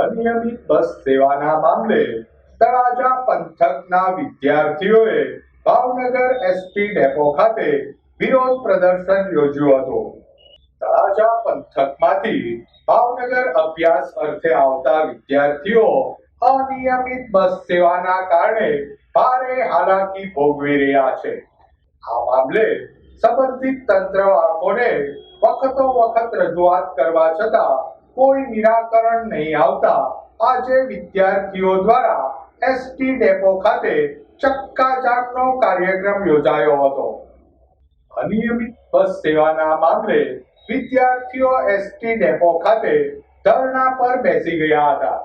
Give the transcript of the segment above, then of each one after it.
અનિયમિત બસ સેવાના મામલે તળાજા પંથકના વિદ્યાર્થીઓએ ભાવનગર એસટી ડેપો ખાતે વિરોધ પ્રદર્શન યોજ્યું હતું. તળાજા પંથકમાંથી ભાવનગર અભ્યાસ અર્થે આવતા વિદ્યાર્થીઓ અનિયમિત બસ સેવાના કારણે ભારે હાલાકી ભોગવી રહ્યા છે. આ મામલે સંબંધિત તંત્રવાહકોને વખતો વખત રજૂઆત કરવા છતાં કોઈ નિરાકરણ નહીં આવતા. આજે વિદ્યાર્થીઓ દ્વારા એસટી ડેપો ખાતે ચક્કાજામનો કાર્યક્રમ યોજાયો હતો. અનિયમિત બસ સેવાના મામલે વિદ્યાર્થીઓ એસટી ડેપો ખાતે ધરણા પર બેસી ગયા હતા.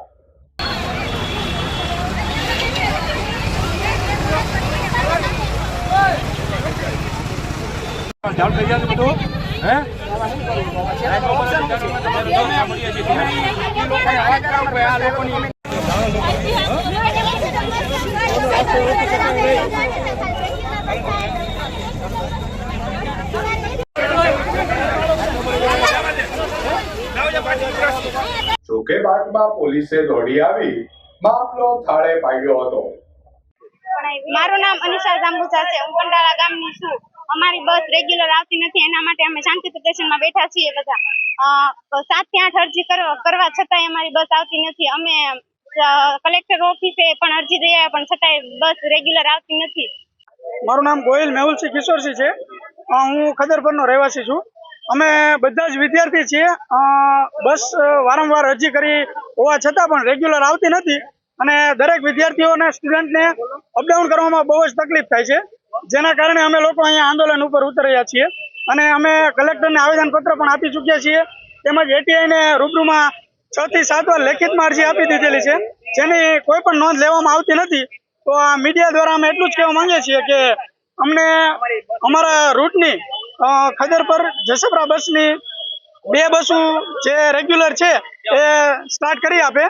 ચાલુ થઈ જશે બધું? હે? જોકે બાદમાં પોલીસે દોડી આવી, મામલો થાળે પાડ્યો હતો. મારું નામ અનિશા જાંબુસા છે. હું કંડાળા ગામની છું. અમારી બસ રેગ્યુલર આવતી નથી, એના માટે પ્રદર્શનમાં બેઠા છીએ બધા. સાતથી આઠ અરજી કરવા છતાંય અમારી બસ આવતી નથી. અમે કલેક્ટર ઓફિસે પણ અરજી દઈ પણ છતાંય બસ રેગ્યુલર આવતી નથી. મારું નામ ગોહિલ મેહુલસિંહ કિશોરસિંહ છે. હું ખદરપરનો રહેવાસી છું. અમે બધા જ વિદ્યાર્થી છીએ. બસ વારંવાર અરજી કરી હોવા છતાં પણ રેગ્યુલર આવતી નથી અને દરેક વિદ્યાર્થીઓને સ્ટુડન્ટને અપડાઉન કરવામાં બહુ જ તકલીફ થાય છે. જેના કારણે અમે લોકો અહીંયા આંદોલન ઉપર ઉતર્યા છીએ. અને અમે કલેક્ટરને આવેદનપત્ર પણ આપી ચૂક્યા છીએ. તેમજ એટીઆઈને રૂબરૂમાં છ થી સાત વાર લેખિતમાં અરજી આપી દીધેલી છે. જેની કોઈ પણ નોંધ લેવામાં આવતી નથી. તો આ મીડિયા દ્વારા અમે એટલું જ કહેવા માંગીએ છીએ કે અમને અમારા રૂટની ખદર પર જસપરા બસની બે બસો જે રેગ્યુલર છે એ સ્ટાર્ટ કરી આપે.